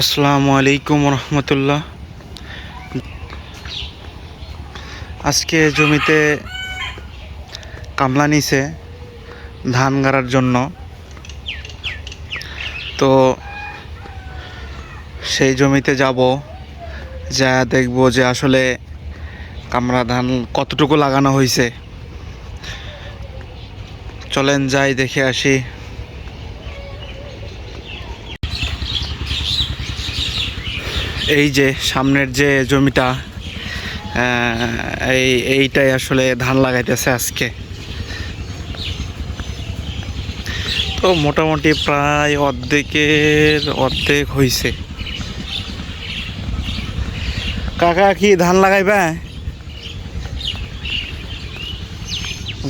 আসসালামু আলাইকুম রহমতুল্লাহ। আজকে জমিতে কামলা নিছে ধান গাড়ার জন্য। তো সেই জমিতে যাব, যা দেখব যে আসলে কামরা ধান কতটুকু লাগানো হয়েছে চলেন যাই, দেখে আসি। এই যে সামনের যে জমিটা এই এইটাই আসলে ধান লাগাইতেছে আজকে। তো মোটামুটি প্রায় অর্ধেকের অর্ধেক হইছে। কাকা কি ধান লাগাইবা?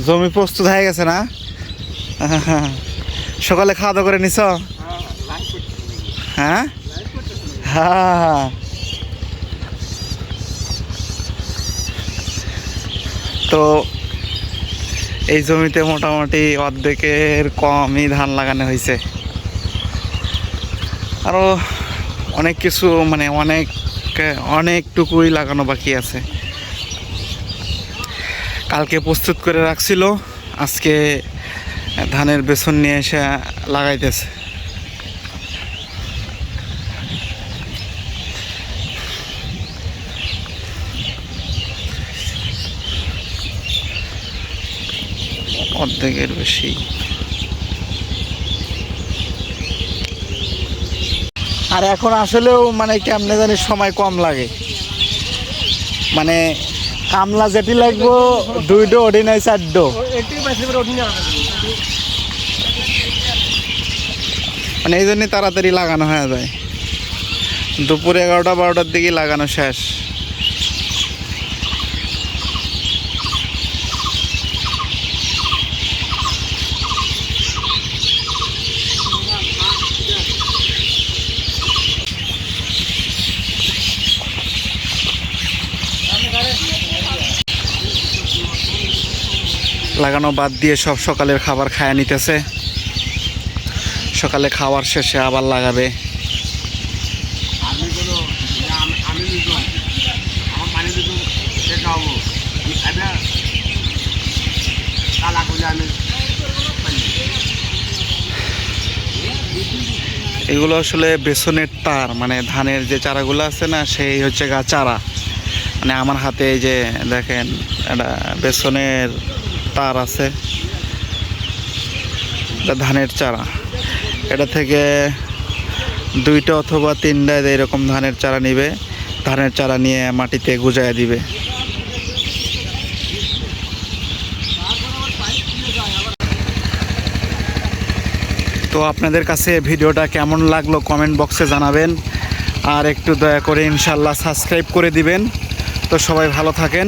জমি প্রস্তুত হয়ে গেছে না? সকালে খাওয়া দাওয়া করে নিছ? হ্যাঁ? হ্যাঁ। তো এই জমিতে মোটামুটি অর্ধেকের কমই ধান লাগানো হয়েছে। আরও অনেক কিছু মানে অনেক, অনেকটুকুই লাগানো বাকি আছে। কালকে প্রস্তুত করে রাখছিল, আজকে ধানের বেসন নিয়ে এসে লাগাইতেছে। অর্ধেকের বেশি। আর এখন আসলেও মানে কেমনে জানি সময় কম লাগে। মানে কামলা যেটি লাগবো দুইটো ওডি নাই চারটো মানে এই জন্যই তাড়াতাড়ি লাগানো হয়ে যায়। দুপুর এগারোটা, বারোটার দিকে লাগানো শেষ। লাগানো বাদ দিয়ে সব সকালের খাবার খায় নিতেছে। সকালে খাওয়ার শেষে আবার লাগাবে। এগুলো আসলে বেসনের তার মানে ধানের যে চারাগুলো আছে না, সেই হচ্ছে গা চারা। মানে আমার হাতে এই যে দেখেন, এটা বেসনের তার আছে। এটা ধানের চারা। এটা থেকে দুইটা অথবা তিনটা এরকম ধানের চারা নিবে। ধানের চারা নিয়ে মাটিতে গুজায় দিবে। তো আপনাদের কাছে ভিডিওটা কেমন লাগল কমেন্ট বক্সে জানাবেন। আর একটু দয়া করে ইনশাল্লাহ সাবস্ক্রাইব করে দিবেন। তো সবাই ভালো থাকেন।